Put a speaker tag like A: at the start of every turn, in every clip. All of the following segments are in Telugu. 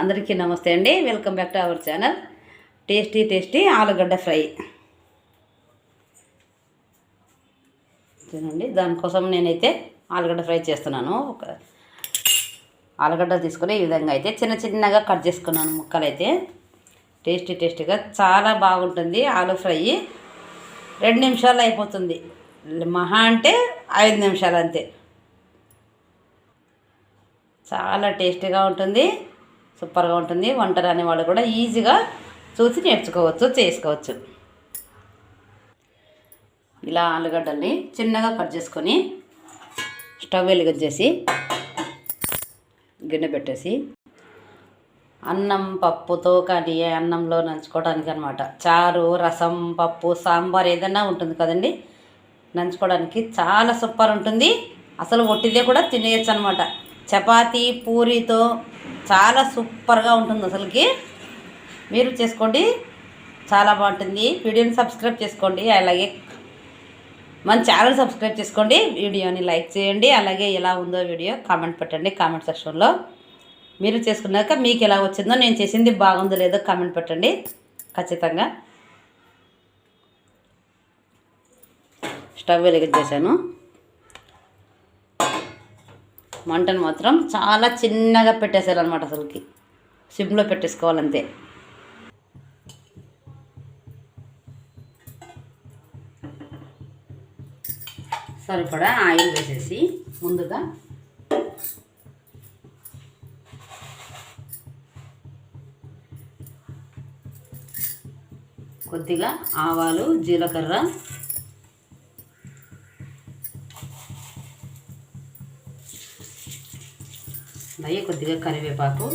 A: అందరికీ నమస్తే అండి. Welcome back to our channel tasty tasty ఆలుగడ్డ ఫ్రై. చూడండి దానికోసం నేనైతే ఆలుగడ్డ ఫ్రై చేస్తున్నాను. ఒక ఆలుగడ్డ తీసుకుని ఈ విధంగా అయితే చిన్న చిన్నగా కట్ చేసుకున్నాను ముక్కలు అయితే టేస్టీ టేస్టీగా చాలా బాగుంటుంది ఆలు ఫ్రై. రెండు నిమిషాలు అయిపోతుంది. మహా అంటే ఐదు నిమిషాలు అంతే. చాలా టేస్టీగా ఉంటుంది. సూపర్గా ఉంటుంది. వంట రాని వాళ్ళు కూడా ఈజీగా చూసి నేర్చుకోవచ్చు చేసుకోవచ్చు. ఇలా ఆలుగడ్డల్ని చిన్నగా కట్ చేసుకొని స్టవ్ వెలిగించేసి గిన్నె పెట్టేసి అన్నం పప్పుతో కానీ అన్నంలో నంచుకోవడానికి అనమాట చారు రసం పప్పు సాంబార్ ఏదైనా ఉంటుంది కదండి. నంచుకోవడానికి చాలా సూపర్ ఉంటుంది. అసలు ఒట్టిదే కూడా తినేయచ్చు అనమాట చపాతీ పూరితో చాలా సూపర్గా ఉంటుంది అసలుకి. మీరు చేసుకోండి. చాలా బాగుంటుంది. వీడియోని సబ్స్క్రైబ్ చేసుకోండి. అలాగే మన ఛానల్ సబ్స్క్రైబ్ చేసుకోండి. వీడియోని లైక్ చేయండి. అలాగే ఎలా ఉందో వీడియో కామెంట్ పెట్టండి. కామెంట్ సెక్షన్లో మీరు చేసుకున్నాక మీకు ఎలా వచ్చిందో నేను చేసింది బాగుందో లేదో కామెంట్ పెట్టండి. ఖచ్చితంగా. స్టవ్ వెలిగించేసాను మంటను మాత్రం చాలా చిన్నగా పెట్టేసారనమాట అసలుకి. సిమ్లో పెట్టేసుకోవాలంతే. సరిపడా ఆయిల్ వేసేసి ముందుగా కొద్దిగా ఆవాలు జీలకర్ర అలాగే కొద్దిగా కరివేపాకు.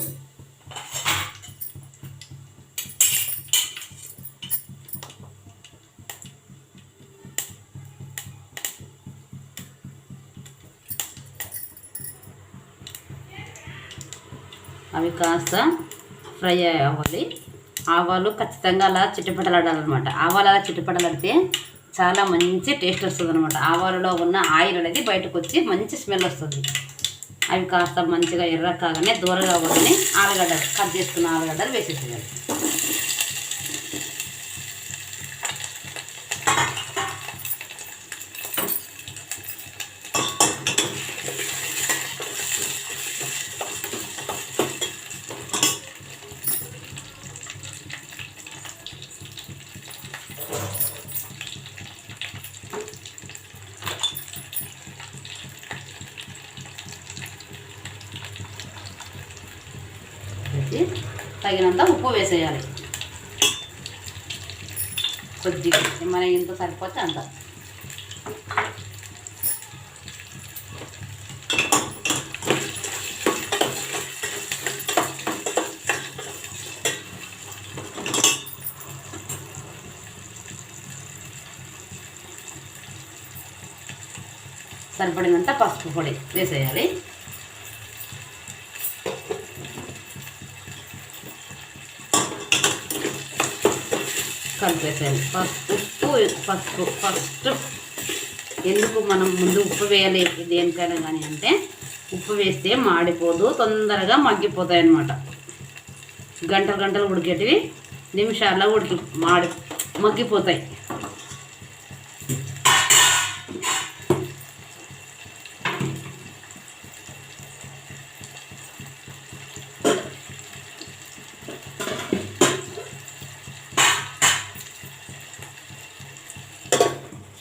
A: అవి కాస్త ఫ్రై అవ్వాలి. ఆవాలు ఖచ్చితంగా అలా చిట్టుపటలాడాలన్నమాట ఆవాలు అలా చిట్టుపటలాడితే చాలా మంచి టేస్ట్ వస్తుంది అనమాట ఆవాలలో ఉన్న ఆయిల్ అనేది బయటకు వచ్చి మంచి స్మెల్ వస్తుంది. అవి కాస్త మంచిగా ఎర్ర కాగానే దూరగా కూడా ఆలుగడ్డ కట్ చేసుకున్న ఆలుగడ్డలు వేసేసేయాలి వేసి తగినంత ఉప్పు వేసేయాలి. కొద్దిగా. మన ఇంత సరిపోతే అంత. సరిపడినంత పసుపు పొడి వేసేయాలి. కలిపేసేయాలి ఫస్ట్ ఉప్పు పసుపు ఫస్ట్ ఎందుకు మనం ముందు ఉప్పు వేయలేదు దేనికైనా కానీ అంటే ఉప్పు వేస్తే మాడిపోదు తొందరగా మగ్గిపోతాయి అన్నమాట గంటలు గంటలు ఉడికేటివి నిమిషాల్లో ఉడికి మాడి మగ్గిపోతాయి.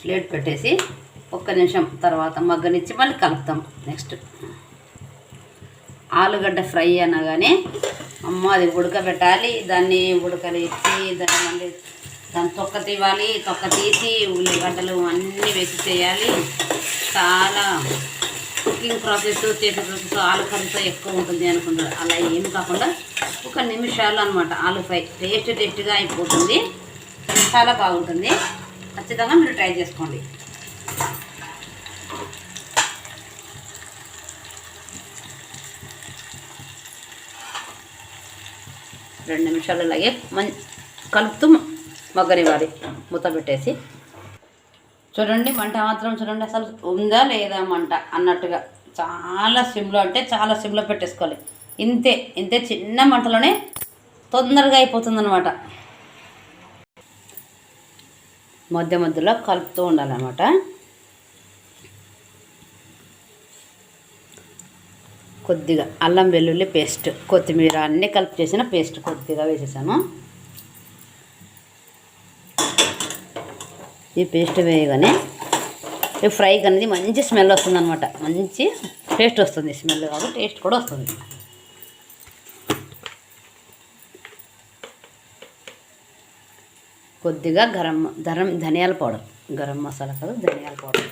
A: ప్లేట్ పెట్టేసి ఒక్క నిమిషం తర్వాత మగ్గనిచ్చి మళ్ళీ కలుపుతాం. నెక్స్ట్. ఆలుగడ్డ ఫ్రై అనగానే అమ్మ అది ఉడకబెట్టాలి దాన్ని ఉడకలేసి దాన్ని మళ్ళీ దాన్ని తొక్క తీవాలి తొక్క తీసి ఉల్లిగడ్డలు అన్నీ వేసి చేయాలి. చాలా కుకింగ్ ప్రాసెస్ చేసే ప్రాసెస్ ఆలు కర్రీతో ఎక్కువ ఉంటుంది అనుకుంటారు అలా ఏమి కాకుండా ఒక నిమిషాలు అనమాట ఆలు ఫ్రై. టేస్ట్ టేస్ట్గా అయిపోతుంది. చాలా బాగుంటుంది. ఖచ్చితంగా మీరు ట్రై చేసుకోండి. రెండు నిమిషాలు అలాగే మం కలుపుతూ మగ్గనివ్వాలి. మూత పెట్టేసి. చూడండి మంట మాత్రం చూడండి అసలు ఉందా లేదా మంట అన్నట్టుగా. చాలా సిమ్లో అంటే చాలా సిమ్లో పెట్టేసుకోవాలి. ఇంతే ఇంతే చిన్న మంటలోనే తొందరగా అయిపోతుంది అనమాట మధ్య మధ్యలో కలుపుతూ ఉండాలన్నమాట. కొద్దిగా అల్లం వెల్లుల్లి పేస్ట్ కొత్తిమీర అన్నీ కలిపి చేసిన పేస్ట్ కొద్దిగా వేసేసాను. ఈ పేస్ట్ వేయగానే ఈ ఫ్రైకి అనేది మంచి స్మెల్ వస్తుంది అనమాట మంచి టేస్ట్ వస్తుంది స్మెల్ కాబట్టి టేస్ట్ కూడా వస్తుంది. కొద్దిగా గరం గరం ధనియాల పౌడర్. గరం మసాలా కాదు ధనియాల పౌడర్.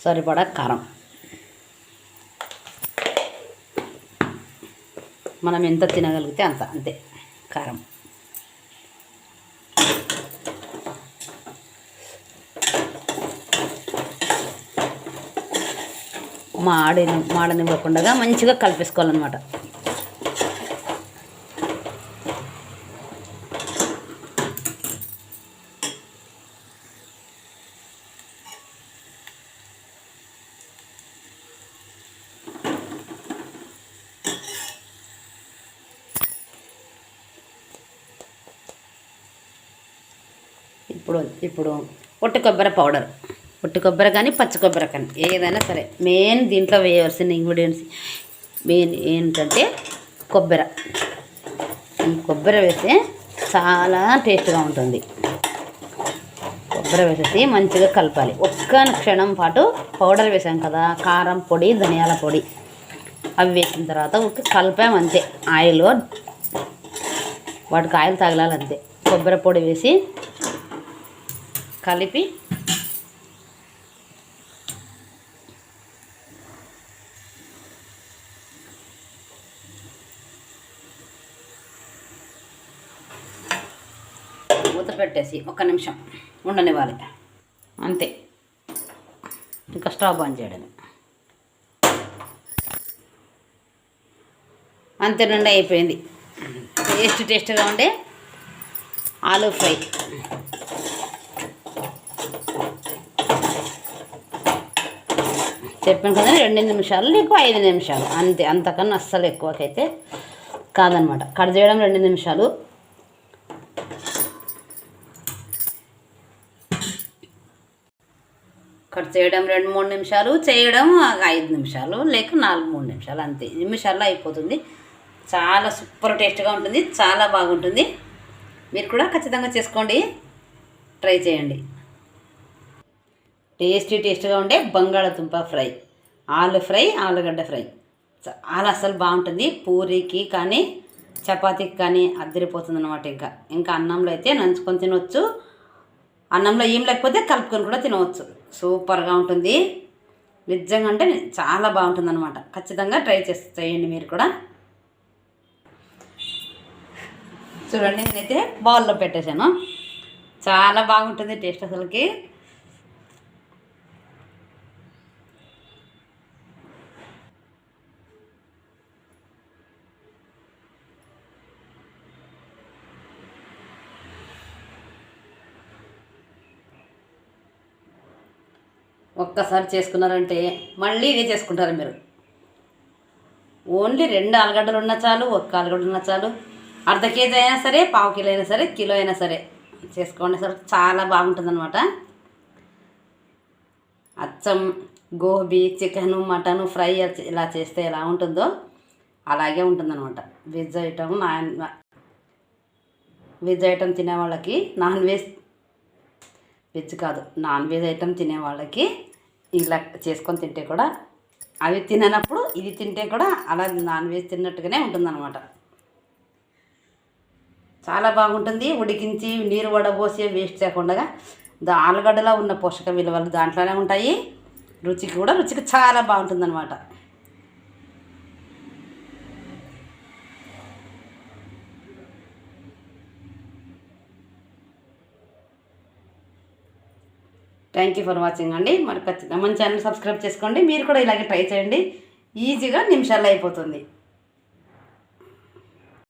A: సరిపడా కారం. మనం ఎంత తినగలిగితే అంత అంతే. కారం. మాడిని మాడనివ్వకుండా మంచిగా కలిపేసుకోవాలన్నమాట. ఇప్పుడు ఇప్పుడు పొట్టి కొబ్బరి పౌడర్. పొట్టి కొబ్బరి కానీ పచ్చి కొబ్బరి కానీ ఏదైనా సరే. మెయిన్ దీంట్లో వేయవలసిన ఇంగ్రీడియంట్స్ మెయిన్ ఏంటంటే కొబ్బరి. ఈ కొబ్బరి వేస్తే చాలా టేస్ట్గా ఉంటుంది. కొబ్బరి వేసేసి మంచిగా కలపాలి. ఒక్క క్షణం పాటు పౌడర్ వేసాం కదా కారం పొడి ధనియాల పొడి. అవి వేసిన తర్వాత ఒక కలిపామంతే ఆయిల్ వాటికి ఆయిల్ తగలాలంతే కొబ్బరి పొడి వేసి కలిపి మూత పెట్టేసి ఒక్క నిమిషం ఉండనివ్వాలి. అంతే. ఇంకా స్టవ్ బంద్ చేయడమే అంతే నుండి అయిపోయింది. టేస్ట్ టేస్ట్గా ఉండే ఆలూ ఫ్రై. చెప్పాను కదా రెండు నిమిషాలు నీకు ఐదు నిమిషాలు. అంతే అంతకన్నా అస్సలు ఎక్కువకైతే కాదనమాట. కట్ చేయడం రెండు నిమిషాలు. కట్ చేయడం రెండు మూడు నిమిషాలు చేయడం ఐదు నిమిషాలు లేక నాలుగు మూడు నిమిషాలు అంతే. నిమిషాల్లో అయిపోతుంది. చాలా సూపర్ టేస్ట్గా ఉంటుంది చాలా బాగుంటుంది. మీరు కూడా ఖచ్చితంగా చేసుకోండి. ట్రై చేయండి. టేస్టీ టేస్ట్గా ఉండే బంగాళదుంప ఫ్రై ఆలు ఫ్రై ఆలుగడ్డ ఫ్రై. చాలా అసలు బాగుంటుంది. పూరికి కానీ చపాతీకి కానీ అద్దరిపోతుంది అనమాట ఇంకా. ఇంకా అన్నంలో అయితే నంచుకొని తినవచ్చు అన్నంలో ఏం లేకపోతే కలుపుకొని కూడా తినవచ్చు. సూపర్గా ఉంటుంది. నిజంగా అంటే చాలా బాగుంటుంది అనమాట ఖచ్చితంగా ట్రై చేసి చేయండి మీరు కూడా. చూడండి నేనైతే బౌల్లో పెట్టేశాను. చాలా బాగుంటుంది టేస్ట్ అసలుకి. ఒక్కసారి చేసుకున్నారంటే మళ్ళీ ఇదే చేసుకుంటారు మీరు. ఓన్లీ రెండు ఆలుగడ్డలు ఉన్నా చాలు ఒక్క ఆలుగడ్డ ఉన్నా చాలు. అర్ధ కేజీ అయినా సరే పావు కిలో అయినా సరే కిలో అయినా సరే. చేసుకోండి సరే చాలా బాగుంటుంది అనమాట అచ్చం గోబీ చికెన్ మటన్ ఫ్రై ఇలా చేస్తే ఎలా ఉంటుందో అలాగే ఉంటుందన్నమాట. Veg item non veg item తినే వాళ్ళకి నాన్ వెజ్ వెజ్ కాదు నాన్ వెజ్ ఐటమ్ తినే వాళ్ళకి ఇలా చేసుకొని తింటే కూడా అవి తిననప్పుడు ఇది తింటే కూడా అలా నాన్ వెజ్ తిన్నట్టుగానే ఉంటుందన్నమాట. చాలా బాగుంటుంది ఉడికించి నీరు వడబోసి వేస్ట్ చేయకుండా ఆలుగడ్డలో ఉన్న పోషక విలువలు దాంట్లోనే ఉంటాయి. రుచికి కూడా రుచికి చాలా బాగుంటుందన్నమాట. థ్యాంక్ యూ ఫర్ వాచింగ్ అండి. మరి ఖచ్చితంగా మన ఛానల్ సబ్స్క్రైబ్ చేసుకోండి. మీరు కూడా ఇలాగే ట్రై చేయండి. ఈజీగా నిమిషాల్లో అయిపోతుంది.